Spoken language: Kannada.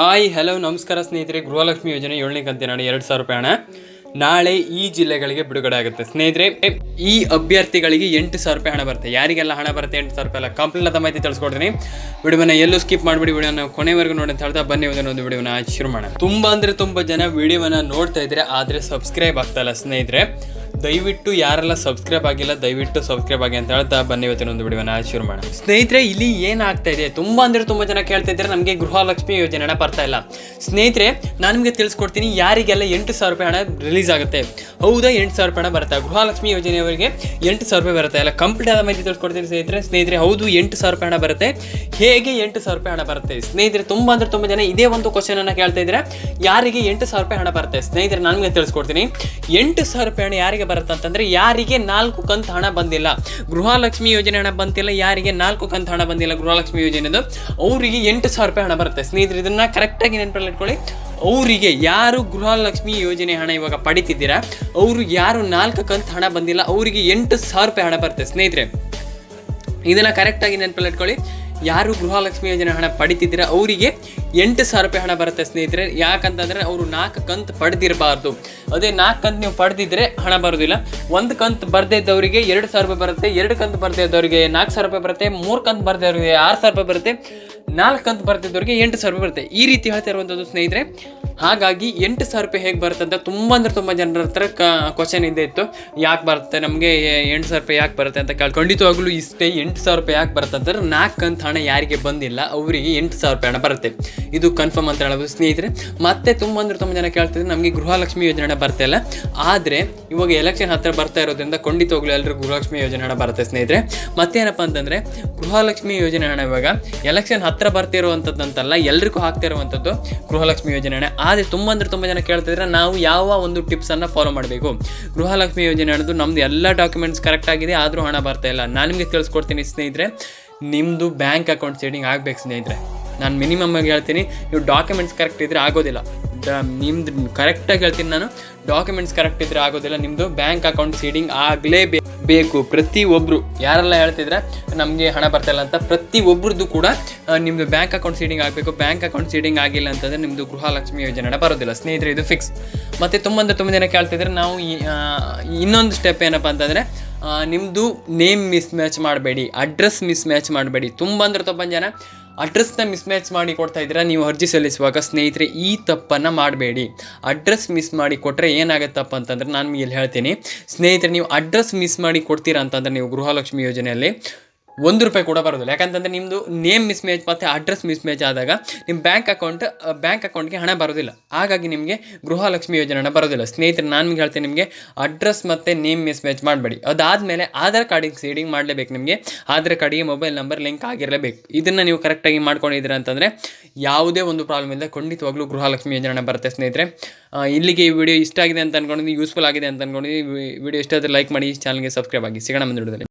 ಹಾಯ್, ಹಲೋ, ನಮಸ್ಕಾರ ಸ್ನೇಹಿತರೆ. ಗೃಹಲಕ್ಷ್ಮಿ ಯೋಜನೆ ಏಳನೇ ಕಂತೆ ನಾಳೆ ಎರಡು ಸಾವಿರ ರೂಪಾಯಿ ಹಣ. ನಾಳೆ ಈ ಜಿಲ್ಲೆಗಳಿಗೆ ಬಿಡುಗಡೆ ಆಗುತ್ತೆ. ಸ್ನೇಹಿತರೆ, ಈ ಅಭ್ಯರ್ಥಿಗಳಿಗೆ ಎಂಟು ಸಾವಿರ ರೂಪಾಯಿ ಹಣ ಬರುತ್ತೆ. ಯಾರಿಗೆಲ್ಲ ಹಣ ಬರುತ್ತೆ ಎಂಟು ಸಾವಿರ ರೂಪಾಯಿ ಎಲ್ಲ ಕಂಪ್ಲೀಟ್ ಮಾಹಿತಿ ತಿಳಿಸ್ಕೊಡ್ತೀನಿ. ವಿಡಿಯೋನ ಎಲ್ಲೂ ಸ್ಕಿಪ್ ಮಾಡಿಬಿಡಿ, ವಿಡಿಯೋನ ಕೊನೆವರೆಗೂ ನೋಡಿ ಅಂತ ಹೇಳ್ತಾ ಬನ್ನಿ ಒಂದು ವಿಡಿಯೋನ ಶುರು ಮಾಡೋಣ. ತುಂಬ ಅಂದರೆ ತುಂಬ ಜನ ವಿಡಿಯೋನ ನೋಡ್ತಾ ಇದ್ದರೆ ಆದರೆ ಸಬ್ಸ್ಕ್ರೈಬ್ ಆಗ್ತಾಯಿಲ್ಲ ಸ್ನೇಹಿತರೆ. ದಯವಿಟ್ಟು ಯಾರೆಲ್ಲ ಸಬ್ಸ್ಕ್ರೈಬ್ ಆಗಿಲ್ಲ, ದಯವಿಟ್ಟು ಸಬ್ಸ್ಕ್ರೈಬ್ ಆಗಿ ಅಂತ ಹೇಳ್ತಾ ಬನ್ನಿ ಇವತ್ತಿನ ಒಂದು ವಿಡಿಯೋನ ಶುರು ಮಾಡೋಣ. ಸ್ನೇಹಿತರೆ, ಇಲ್ಲಿ ಏನಾಗ್ತಾ ಇದೆ? ತುಂಬಾ ಅಂದ್ರೆ ತುಂಬಾ ಜನ ಕೇಳ್ತಾ ಇದ್ದಾರೆ, ನಮಗೆ ಗೃಹಲಕ್ಷ್ಮಿ ಯೋಜನೆ ಹಣ ಬರ್ತಾ ಇಲ್ಲ. ಸ್ನೇಹಿತರೆ, ನಾನು ನಿಮಗೆ ತಿಳಿಸ್ಕೊಡ್ತೀನಿ, ಯಾರಿಗೆಲ್ಲ ಎಂಟು ಸಾವಿರ ರೂಪಾಯಿ ಹಣ ರಿಲೀಸ್ ಆಗುತ್ತೆ? ಹೌದಾ, ಎಂಟು ಸಾವಿರ ರೂಪಾಯಿ ಹಣ ಬರುತ್ತೆ? ಗೃಹಲಕ್ಷ್ಮಿ ಯೋಜನೆಯವರಿಗೆ ಎಂಟು ಸಾವಿರ ರೂಪಾಯಿ ಬರುತ್ತೆ? ಅಲ್ಲ ಕಂಪ್ಲೀಟ್ ಆದ ಮಾಹಿತಿ ತಿಳಿಸ್ಕೊಡ್ತೀನಿ ಸ್ನೇಹಿತರೆ. ಸ್ನೇಹಿತರೆ, ಹೌದು, ಎಂಟು ಸಾವಿರ ರೂಪಾಯಿ ಹಣ ಬರುತ್ತೆ. ಹೇಗೆ ಎಂಟು ಸಾವಿರ ರೂಪಾಯಿ ಹಣ ಬರುತ್ತೆ? ಸ್ನೇಹಿತರೆ, ತುಂಬ ಅಂದರೆ ತುಂಬಾ ಜನ ಇದೇ ಒಂದು ಕ್ವಶನ್ ಅನ್ನ ಕೇಳ್ತಾ ಇದ್ದಾರೆ. ಯಾರಿಗೆ ಎಂಟು ಸಾವಿರ ರೂಪಾಯಿ ಹಣ ಬರುತ್ತೆ? ಸ್ನೇಹಿತರೆ, ನಾನು ನಿಮಗೆ ತಿಳಿಸ್ಕೊಡ್ತೀನಿ. ಎಂಟು ಸಾವಿರ ರೂಪಾಯಿ ಹಣ ಯಾರಿಗೆ ಬರುತ್ತೆ ಅಂತಂದ್ರೆ ಯಾರಿಗೆ ನಾಲ್ಕು ಕಂತು ಹಣ ಬಂದಿಲ್ಲ. ಗೃಹಲಕ್ಷ್ಮಿ ಯೋಜನೆ ಹಣ ಬಂತಿಲ್ಲ, ಯಾರಿಗೆ ನಾಲ್ಕು ಕಂತು ಹಣ ಬಂದಿಲ್ಲ ಗೃಹಲಕ್ಷ್ಮಿ ಯೋಜನೆದು. ಅವರಿಗೆ ಎಂಟು ಸಾವಿರ ರೂಪಾಯಿ ಹಣ ಬರುತ್ತೆ. ಸ್ನೇಹಿತರೆ, ಇದನ್ನ ಕರೆಕ್ಟಾಗಿ ನೆನಪಲ್ಲಿ ಇಟ್ಕೊಳ್ಳಿ. ಅವರಿಗೆ ಯಾರು ಗೃಹಲಕ್ಷ್ಮಿ ಯೋಜನೆ ಹಣ ಇವಾಗ ಪಡಿತಿದ್ದೀರಾ? ಅವರು ಯಾರು ನಾಲ್ಕು ಕಂತು ಹಣ ಬಂದಿಲ್ಲ, ಅವರಿಗೆ ಎಂಟು ಸಾವಿರ ರೂಪಾಯಿ ಹಣ ಬರುತ್ತೆ. ಸ್ನೇಹಿತರೆ, ಇದನ್ನ ಕರೆಕ್ಟಾಗಿ ನೆನಪಲ್ಲಿ ಇಟ್ಕೊಳ್ಳಿ. ಯಾರು ಗೃಹಲಕ್ಷ್ಮಿ ಯೋಜನೆ ಹಣ ಪಡಿತಿದ್ದೀರಾ? ಅವರಿಗೆ ಎಂಟು ಸಾವಿರ ರೂಪಾಯಿ ಹಣ ಬರುತ್ತೆ ಸ್ನೇಹಿತರೆ. ಯಾಕಂತಂದ್ರೆ ಅವರು ನಾಲ್ಕು ಕಂತು ಪಡೆದಿರಬಾರ್ದು. ಅದೇ ನಾಲ್ಕು ಕಂತು ನೀವು ಪಡೆದಿದ್ರೆ ಹಣ ಬರೋದಿಲ್ಲ. ಒಂದು ಕಂತು ಬರ್ದೇ ಇದ್ದವರಿಗೆ ಎರಡು ಸಾವಿರ ರೂಪಾಯಿ ಬರುತ್ತೆ, ಎರಡು ಕಂತು ಬರ್ದೇ ಇದ್ದವರಿಗೆ ನಾಲ್ಕು ಸಾವಿರ ರೂಪಾಯಿ ಬರುತ್ತೆ, ಮೂರು ಕಂತು ಬರ್ದೇ ಇದ್ದವರಿಗೆ ಆರು ಸಾವಿರ ರೂಪಾಯಿ ಬರುತ್ತೆ, ನಾಲ್ಕು ಕಂತು ಬರ್ತಿದ್ದವರಿಗೆ ಎಂಟು ಸಾವಿರ ರೂಪಾಯಿ ಬರುತ್ತೆ. ಈ ರೀತಿ ಹೇಳ್ತಾ ಇರುವಂಥದ್ದು ಸ್ನೇಹಿತರೆ. ಹಾಗಾಗಿ ಎಂಟು ಸಾವಿರ ರೂಪಾಯಿ ಹೇಗೆ ಬರುತ್ತೆ ಅಂತ ತುಂಬ ಅಂದರೆ ತುಂಬ ಜನರ ಹತ್ರ ಕ್ವಶನ್ ಇದೆ ಇತ್ತು. ಯಾಕೆ ಬರುತ್ತೆ, ನಮಗೆ ಎಂಟು ಸಾವಿರ ರೂಪಾಯಿ ಯಾಕೆ ಬರುತ್ತೆ ಅಂತ ಕೇಳಿ, ಖಂಡಿತವಾಗ್ಲೂ ಇಷ್ಟೇ ಎಂಟು ಸಾವಿರ ರೂಪಾಯಿ ಯಾಕೆ ಬರುತ್ತೆ ಅಂತಂದ್ರೆ ನಾಲ್ಕು ಕಂತು ಹಣ ಯಾರಿಗೆ ಬಂದಿಲ್ಲ, ಅವರಿಗೆ ಎಂಟು ಸಾವಿರ ರೂಪಾಯಿ ಹಣ ಬರುತ್ತೆ. ಇದು ಕನ್ಫರ್ಮ್ ಅಂತ ಹೇಳ್ಬೋದು ಸ್ನೇಹಿತರೆ. ಮತ್ತೆ ತುಂಬ ಅಂದ್ರೆ ತುಂಬ ಜನ ಕೇಳ್ತಿದ್ರೆ ನಮಗೆ ಗೃಹಲಕ್ಷ್ಮಿ ಯೋಜನೆ ಬರ್ತಾ ಇಲ್ಲ. ಆದರೆ ಇವಾಗ ಎಲೆಕ್ಷನ್ ಹತ್ರ ಬರ್ತಾ ಇರೋದ್ರಿಂದ ಖಂಡಿತವಾಗ್ಲೂ ಎಲ್ಲರೂ ಗೃಹಲಕ್ಷ್ಮಿ ಯೋಜನೆ ಹಣ ಬರುತ್ತೆ ಸ್ನೇಹಿತರೆ. ಮತ್ತೇನಪ್ಪ ಅಂತಂದರೆ, ಗೃಹಲಕ್ಷ್ಮಿ ಯೋಜನೆ ಹಣ ಇವಾಗ ಎಲೆಕ್ಷನ್ ಹತ್ರ ಬರ್ತಿರುವಂಥದ್ದಂತಲ್ಲ ಎಲ್ರಿಗೂ ಹಾಕ್ತಾ ಇರುವಂಥದ್ದು ಗೃಹಲಕ್ಷ್ಮಿ ಯೋಜನೆ ಹಣ ಆದರೆ ತುಂಬ ಅಂದ್ರೆ ತುಂಬ ಜನ ಕೇಳ್ತಿದ್ರೆ ನಾವು ಯಾವ ಒಂದು ಟಿಪ್ಸನ್ನು ಫಾಲೋ ಮಾಡಬೇಕು? ಗೃಹಲಕ್ಷ್ಮಿ ಯೋಜನೆ ಹಣದ್ದು ನಮ್ಮದು ಎಲ್ಲ ಡಾಕ್ಯುಮೆಂಟ್ಸ್ ಕರೆಕ್ಟ್ ಆಗಿದೆ, ಆದರೂ ಹಣ ಬರ್ತಾ ಇಲ್ಲ. ನಾನು ನಿಮಗೆ ತಿಳಿಸ್ಕೊಡ್ತೀನಿ ಸ್ನೇಹಿತರೆ. ನಿಮ್ಮದು ಬ್ಯಾಂಕ್ ಅಕೌಂಟ್ ಸೆಟ್ಟಿಂಗ್ ಆಗಬೇಕು ಸ್ನೇಹಿತರೆ. ನಾನು ಮಿನಿಮಮ್ ಆಗಿ ಹೇಳ್ತೀನಿ ನೀವು ಡಾಕ್ಯುಮೆಂಟ್ಸ್ ಕರೆಕ್ಟ್ ಇದ್ದರೆ ಆಗೋದಿಲ್ಲ. ನಿಮ್ದು ಕರೆಕ್ಟಾಗಿ ಹೇಳ್ತೀನಿ ನಾನು ಡಾಕ್ಯುಮೆಂಟ್ಸ್ ಕರೆಕ್ಟ್ ಇದ್ದರೆ ಆಗೋದಿಲ್ಲ ನಿಮ್ಮದು ಬ್ಯಾಂಕ್ ಅಕೌಂಟ್ ಸೀಡಿಂಗ್ ಆಗಲೇ ಬೇಕು ಪ್ರತಿಯೊಬ್ಬರು ಯಾರೆಲ್ಲ ಹೇಳ್ತಿದ್ರೆ ನಮಗೆ ಹಣ ಬರ್ತಾಯಿಲ್ಲ ಅಂತ ಪ್ರತಿಯೊಬ್ಬರದ್ದು ಕೂಡ ಆ, ನಿಮ್ಮದು ಬ್ಯಾಂಕ್ ಅಕೌಂಟ್ ಸೀಡಿಂಗ್ ಆಗಬೇಕು. ಬ್ಯಾಂಕ್ ಅಕೌಂಟ್ ಸೀಡಿಂಗ್ ಆಗಿಲ್ಲ ಅಂತಂದರೆ ನಿಮ್ಮದು ಗೃಹಲಕ್ಷ್ಮಿ ಯೋಜನೆ ಬರೋದಿಲ್ಲ ಸ್ನೇಹಿತರೆ ಇದು ಫಿಕ್ಸ್ ಮತ್ತು ತುಂಬ ಅಂದ್ರೆ ತುಂಬ ಜನ ಕೇಳ್ತಿದ್ರೆ ನಾವು ಇನ್ನೊಂದು ಸ್ಟೆಪ್ ಏನಪ್ಪ ಅಂತಂದರೆ ನಿಮ್ಮದು ನೇಮ್ ಮಿಸ್ ಮ್ಯಾಚ್ ಮಾಡಬೇಡಿ ಅಡ್ರೆಸ್ ಮಿಸ್ ಮ್ಯಾಚ್ ಮಾಡಬೇಡಿ. ತುಂಬ ಅಂದ್ರೆ ತುಂಬ ಜನ ಅಡ್ರೆಸ್ನ ಮಿಸ್ ಮ್ಯಾಚ್ ಮಾಡಿ ಕೊಡ್ತಾ ಇದ್ದೀರಾ, ನೀವು ಅರ್ಜಿ ಸಲ್ಲಿಸುವಾಗ ಸ್ನೇಹಿತರೆ ಈ ತಪ್ಪನ್ನು ಮಾಡಬೇಡಿ. ಅಡ್ರೆಸ್ ಮಿಸ್ ಮಾಡಿ ಕೊಟ್ಟರೆ ಏನಾಗುತ್ತಪ್ಪ ಅಂತಂದ್ರೆ ನಾನು ಇಲ್ಲಿ ಹೇಳ್ತೀನಿ. ಸ್ನೇಹಿತರೆ, ನೀವು ಅಡ್ರೆಸ್ ಮಿಸ್ ಮಾಡಿ ಕೊಡ್ತೀರಾ ಅಂತಂದ್ರೆ ನೀವು ಗೃಹಲಕ್ಷ್ಮಿ ಯೋಜನೆಯಲ್ಲಿ ಒಂದು ರೂಪಾಯಿ ಕೂಡ ಬರೋದಿಲ್ಲ. ಯಾಕಂತಂದರೆ ನಿಮ್ಮದು ನೇಮ್ ಮಿಸ್ ಮ್ಯಾಚ್ ಮತ್ತು ಅಡ್ರೆಸ್ ಮಿಸ್ ಮ್ಯಾಚ್ ಆದಾಗ ನಿಮ್ಮ ಬ್ಯಾಂಕ್ ಅಕೌಂಟ್ ಬ್ಯಾಂಕ್ ಅಕೌಂಟ್ಗೆ ಹಣ ಬರೋದಿಲ್ಲ. ಹಾಗಾಗಿ ನಿಮಗೆ ಗೃಹಲಕ್ಷ್ಮಿ ಯೋಜನೆ ಹಣ ಬರೋದಿಲ್ಲ. ಸ್ನೇಹಿತರೆ, ನಾನು ನಿಮ್ಗೆ ಹೇಳ್ತೀನಿ, ನಿಮಗೆ ಅಡ್ರೆಸ್ ಮತ್ತು ನೇಮ್ ಮಿಸ್ ಮ್ಯಾಚ್ ಮಾಡಬೇಡಿ. ಅದಾದಮೇಲೆ ಆಧಾರ್ ಕಾರ್ಡಿಗೆ ಸೀಡಿಂಗ್ ಮಾಡಲೇಬೇಕು ನಿಮಗೆ. ಆಧಾರ್ ಕಾರ್ಡಿಗೆ ಮೊಬೈಲ್ ನಂಬರ್ ಲಿಂಕ್ ಆಗಿರಲೇಬೇಕು. ಇದನ್ನು ನೀವು ಕರೆಕ್ಟಾಗಿ ಮಾಡ್ಕೊಂಡಿದ್ದೀರಾ ಅಂತಂದರೆ ಯಾವುದೇ ಒಂದು ಪ್ರಾಬ್ಲಮ್ ಇಲ್ಲದೆ ಖಂಡಿತವಾಗ್ಲೂ ಗೃಹಲಕ್ಷ್ಮಿ ಯೋಜನೆ ಬರುತ್ತೆ ಸ್ನೇಹಿತರೆ. ಇಲ್ಲಿಗೆ ಈ ವಿಡಿಯೋ ಇಷ್ಟ ಆಗಿದೆ ಅಂತ ಅಂದ್ಕೊಂಡಿದ್ದೀನಿ ಯೂಸ್ಫುಲ್ ಆಗಿದೆ ಅಂತ ಅಂದ್ಕೊಂಡಿದ್ದೀನಿ ವಿಡಿಯೋ ಇಷ್ಟ ಆದರೆ ಲೈಕ್ ಮಾಡಿ ಚಾನಲ್ಗೆ ಸಬ್ಸ್ಕ್ರೈಬ್ ಆಗಿ. ಸಿಗೋಣ ಮುಂದೆ ವಿಡಿಯೋದಲ್ಲಿ.